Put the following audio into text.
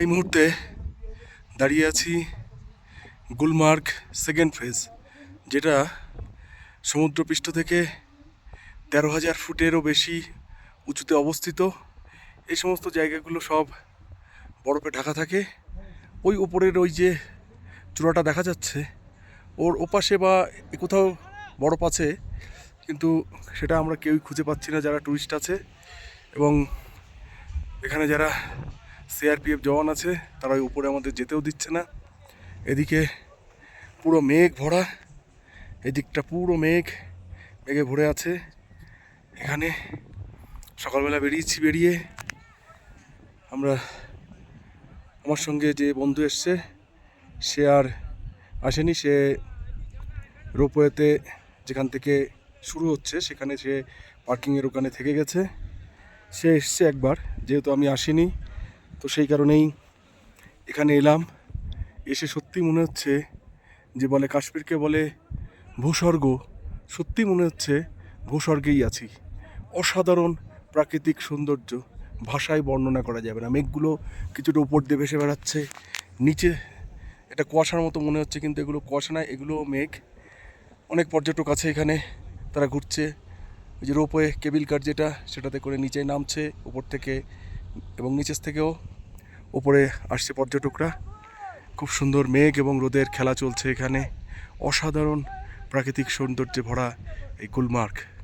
এই মুহূর্তে দাঁড়িয়ে আছি গুলমার্গ সেকেন্ড ফেজ যেটা সমুদ্রপৃষ্ঠ থেকে তেরো হাজার ফুটেরও বেশি উঁচুতে অবস্থিত। এই সমস্ত জায়গাগুলো সব বরফে ঢাকা থাকে। ওই উপরের ওই যে চূড়াটা দেখা যাচ্ছে, ওর ওপাশে বা কোথাও বরফ আছে, কিন্তু সেটা আমরা কেউই খুঁজে পাচ্ছি না যারা টুরিস্ট আছে। এবং এখানে যারা সিআরপিএফ জওয়ান আছে, তারা ওই উপরে আমাদের যেতেও দিচ্ছে না। এদিকে পুরো মেঘ ভরা, এদিকটা পুরো মেঘ, মেঘে ভরে আছে। এখানে সকালবেলা বেরিয়েছি বেরিয়ে। আমরা আমার সঙ্গে যে বন্ধু এসছে, সে আর আসেনি, সে রোপওয়েতে যেখান থেকে শুরু হচ্ছে, সেখানে সে পার্কিংয়ের ওখানে থেকে গেছে। সে এসছে একবার, যেহেতু আমি আসিনি তো সেই কারণেই এখানে এলাম। এসে সত্যি মনে হচ্ছে যে বলে কাশ্মীরকে বলে ভূস্বর্গ, সত্যি মনে হচ্ছে ভূস্বর্গেই আছি। অসাধারণ প্রাকৃতিক সৌন্দর্য, ভাষায় বর্ণনা করা যাবে না। মেঘগুলো কিছুটা উপর দিয়ে ভেসে বেড়াচ্ছে, নিচে এটা কুয়াশার মতো মনে হচ্ছে, কিন্তু এগুলো কুয়াশা নয় এগুলো মেঘ। অনেক পর্যটক আছে এখানে, তারা ঘুরছে। ওই যে রোপওয়ে কেবিল কার যেটা, সেটাতে করে নিচে নামছে, উপর থেকে এবং নিচের থেকেও ওপরে আসছে পর্যটকরা খুব সুন্দর মেঘ এবং রোদের খেলা চলছে এখানে। অসাধারণ প্রাকৃতিক সৌন্দর্যে ভরা এই গুলমার্গ।